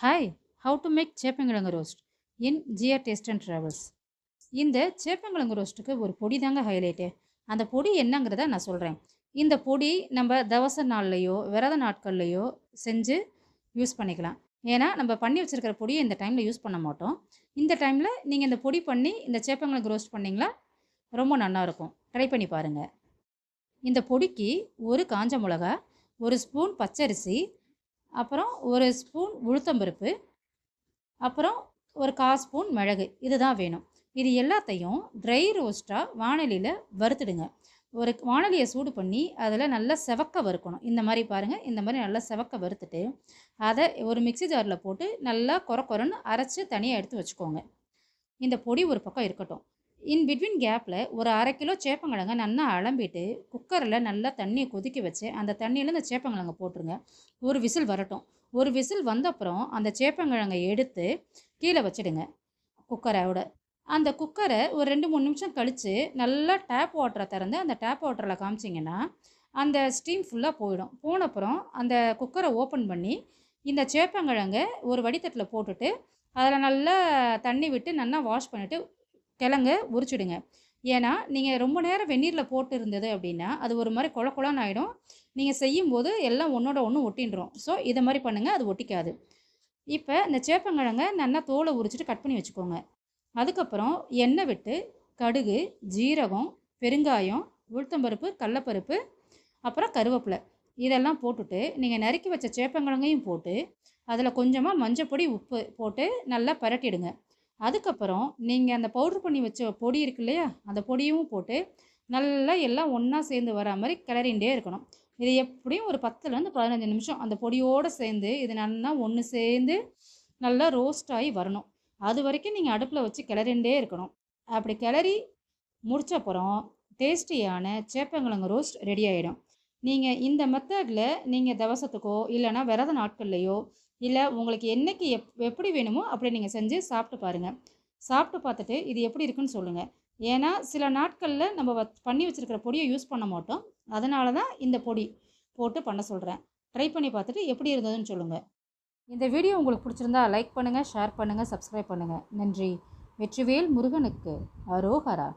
Hi how to make சேப்பங்கிழங்கு roast in GR taste and travels இந்த சேப்பங்கிழங்கு ரோஸ்ட்டுக்கு ஒரு பொடி தாங்க ஹைலைட்டு அந்த பொடி என்னங்கிறத நான் சொல்கிறேன் இந்த பொடி நம்ம தவச நாள்லையோ விரத நாட்கள்லையோ செஞ்சு யூஸ் பண்ணிக்கலாம். ஏன்னா நம்ம பண்ணி வச்சுருக்கிற பொடியை இந்த டைமில் யூஸ் பண்ண மாட்டோம். இந்த டைமில் நீங்கள் இந்த பொடி பண்ணி இந்த சேப்பங்கிழங்கு ரோஸ்ட் பண்ணிங்களா ரொம்ப நல்லாயிருக்கும் ட்ரை பண்ணி பாருங்கள் இந்த பொடிக்கு ஒரு காஞ்ச மிளகா ஒரு ஸ்பூன் பச்சரிசி அப்புறம் ஒரு ஸ்பூன் உளுத்தம்பருப்பு அப்புறம் ஒரு கால் ஸ்பூன் மிளகு இதுதான் வேணும். இது எல்லாத்தையும் ட்ரை ரோஸ்ட்டாக வானலியில் வறுத்துடுங்க. ஒரு வானலியை சூடு பண்ணி அதில் நல்லா செவக்க வறுக்கணும். இந்த மாதிரி பாருங்கள் இந்த மாதிரி நல்லா செவக்க வறுத்துட்டு அதை ஒரு மிக்ஸி ஜாரில் போட்டு நல்லா கொர கொரன்னு அரைச்சி தனியாக எடுத்து வச்சுக்கோங்க. இந்த பொடி ஒரு பக்கம் இருக்கட்டும். இன் பிட்வீன் கேப்பில் ஒரு அரை கிலோ சேப்பங்கிழங்க நல்லா அலம்பிட்டு குக்கரில் நல்லா தண்ணியை கொதிக்க வச்சு அந்த தண்ணியில் இந்த சேப்பங்கிழங்க போட்டுருங்க. ஒரு விசில் வரட்டும். ஒரு விசில் வந்த அப்புறம் அந்த சேப்பங்கிழங்கை எடுத்து கீழே வச்சிடுங்க குக்கரோட அந்த குக்கரை ஒரு ரெண்டு மூணு நிமிஷம் கழித்து நல்லா டேப் வாட்டரை திறந்து அந்த டேப் வாட்டரில் காமிச்சிங்கன்னா அந்த ஸ்டீம் ஃபுல்லாக போயிடும். போன அப்புறம் அந்த குக்கரை ஓப்பன் பண்ணி இந்த சேப்பங்கிழங்க ஒரு வடித்தட்டில் போட்டுட்டு அதில் நல்லா தண்ணி விட்டு நல்லா வாஷ் பண்ணிவிட்டு கிழங்கு உரிச்சிடுங்க. ஏன்னா நீங்கள் ரொம்ப நேரம் வெந்நீரில் போட்டு இருந்தது அப்படின்னா அது ஒரு மாதிரி கொல கொலன்னு ஆகிடும் நீங்கள் செய்யும்போது எல்லாம் ஒன்றோட ஒன்று ஒட்டின்றோம். ஸோ இதை மாதிரி பண்ணுங்கள் அது ஒட்டிக்காது. இப்போ இந்த சேப்பங்கிழங்க நல்லா தோலை உரிச்சிட்டு கட் பண்ணி வச்சுக்கோங்க. அதுக்கப்புறம் எண்ணெய் விட்டு கடுகு ஜீரகம் பெருங்காயம் உளுத்தம்பருப்பு கடலப்பருப்பு அப்புறம் கருவேப்பிலை இதெல்லாம் போட்டுட்டு நீங்கள் நறுக்கி வச்ச சேப்பங்கிழங்கையும் போட்டு அதில் கொஞ்சமாக மஞ்சப்பொடி உப்பு போட்டு நல்லா பரட்டிடுங்க. அதுக்கப்புறம் நீங்கள் அந்த பவுட்ரு பண்ணி வச்ச பொடி இருக்கு இல்லையா? அந்த பொடியும் போட்டு நல்லா எல்லாம் ஒன்றா சேர்ந்து வர மாதிரி கிளறிண்டே இருக்கணும். இது எப்படியும் ஒரு பத்துலேருந்து பதினஞ்சு நிமிஷம் அந்த பொடியோடு சேர்ந்து இது நல்லா ஒன்று சேர்ந்து நல்லா ரோஸ்ட் ஆகி வரணும். அது வரைக்கும் நீங்கள் அடுப்பில் வச்சு கிளறிண்டே இருக்கணும். அப்படி கிளறி முடிச்சப்புறம் டேஸ்டியான சேப்பங்கிழங்கு ரோஸ்ட் ரெடி ஆகிடும் நீங்கள் இந்த மெத்தடில் நீங்கள் தவசத்துக்கோ இல்லைனா விரத நாட்கள்லையோ இல்லை உங்களுக்கு என்னைக்கு எப் எப்படி வேணுமோ அப்படி நீங்கள் செஞ்சு சாப்பிட்டு பாருங்கள் சாப்பிட்டு பார்த்துட்டு இது எப்படி இருக்குன்னு சொல்லுங்கள் ஏன்னா சில நாட்களில் நம்ம வ பண்ணி வச்சுருக்கிற பொடியை யூஸ் பண்ண மாட்டோம். அதனால தான் இந்த பொடி போட்டு பண்ண சொல்கிறேன் ட்ரை பண்ணி பார்த்துட்டு எப்படி இருந்ததுன்னு சொல்லுங்கள் இந்த வீடியோ உங்களுக்கு பிடிச்சிருந்தா லைக் பண்ணுங்கள் ஷேர் பண்ணுங்கள் சப்ஸ்கிரைப் பண்ணுங்கள் நன்றி. வெற்றிவேல் முருகனுக்கு அரோஹரா